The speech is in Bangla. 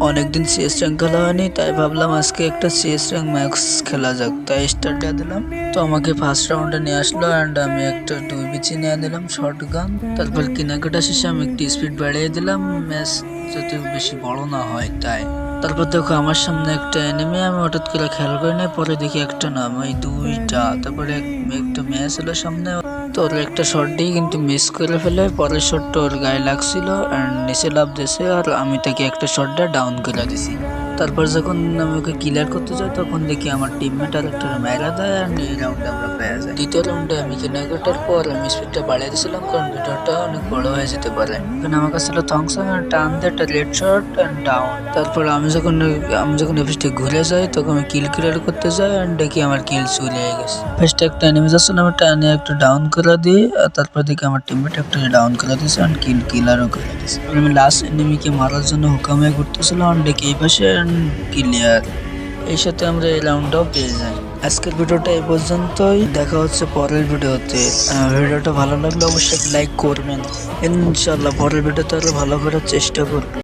অনেকদিন সিএস র্যাঙ্ক খেলা হয়নি, তাই ভাবলাম আজকে একটা সিএস র্যাঙ্ক ম্যাক্স খেলা যাক। তাই স্টার্ট দিয়ে দিলাম। তো আমাকে ফার্স্ট রাউন্ডে নিয়ে আসলো অ্যান্ড আমি একটা দুই বিচি নিয়ে দিলাম শর্ট গান তারপর কেনাকাটা শেষে আমি একটু স্পিড বাড়িয়ে দিলাম ম্যাচ যাতে বেশি বড় না হয় তাই। তারপর দেখো আমার সামনে একটা এনিমি আমি হঠাৎ করে খেয়াল করি না পরে দেখি একটা না ওই দুইটা। তারপরে এক- একটা ম্যাচ এলো সামনে। তোর একটা শট দিই, কিন্তু মিস করে ফেলে পরের শটটা ওর গায়ে লাগছিল অ্যান্ড নিচে লাভ দিয়েছে আর আমি তাকে একটা শটটা ডাউন করে দিছি। তারপর যখন আমি ওকে ক্লিয়ার করতে যাই তখন দেখি আমার টিমমেট আর একটা মেরা দেয় আর এই রাউন্ডে আমরা পেয়ে যাই দ্বিতীয় রাউন্ডে আমি কেনাকাটার পর আমি স্পিডটা বাড়িয়ে দিয়েছিলাম কারণ ভিডিওটা অনেক বড় হয়ে যেতে পারে এখানে আমার কাছে ছিল থংসন আর টান দিয়ে একটা রেড শট অ্যান্ড ডাউন তারপর আমি যখন আমি যখন এফিসটি ঘুরে যাই তখন আমি কিল ক্লিয়ার করতে যাই অ্যান্ড দেখি আমার কিল চলে গেছে ফার্স্টে একটা এনিমি যাচ্ছিল আমি টানে একটা ডাউন করে দিই আর তারপর দেখি আমার টিমমেট একটা ডাউন করে দিয়েছে অ্যান্ড কিল কিলারও করে দিয়েছে আমি লাস্ট এনিমিকে মারার জন্য হুকামে করতেছিলাম অ্যান্ড দেখি এই পাশে ক্লিয়ার এই সাথে আমরা এই রাউন্ডটাও পেয়ে যাই। আজকের ভিডিওটা এই পর্যন্তই। দেখা হচ্ছে পরের ভিডিওতে। ভিডিওটা ভালো লাগলে অবশ্যই লাইক করবেন। ইনশাল্লাহ পরের ভিডিওতে আরও ভালো করার চেষ্টা করব।